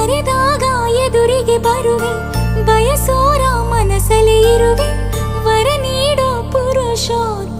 ಕರೆದಾಗ ಎದುರಿಗೆ ಬರುವೆ ಬಯಸೋರ ಮನಸಲಿ ಇರುವೆ ವರ ನೀಡೋ ಪುರುಷೋತ್ತ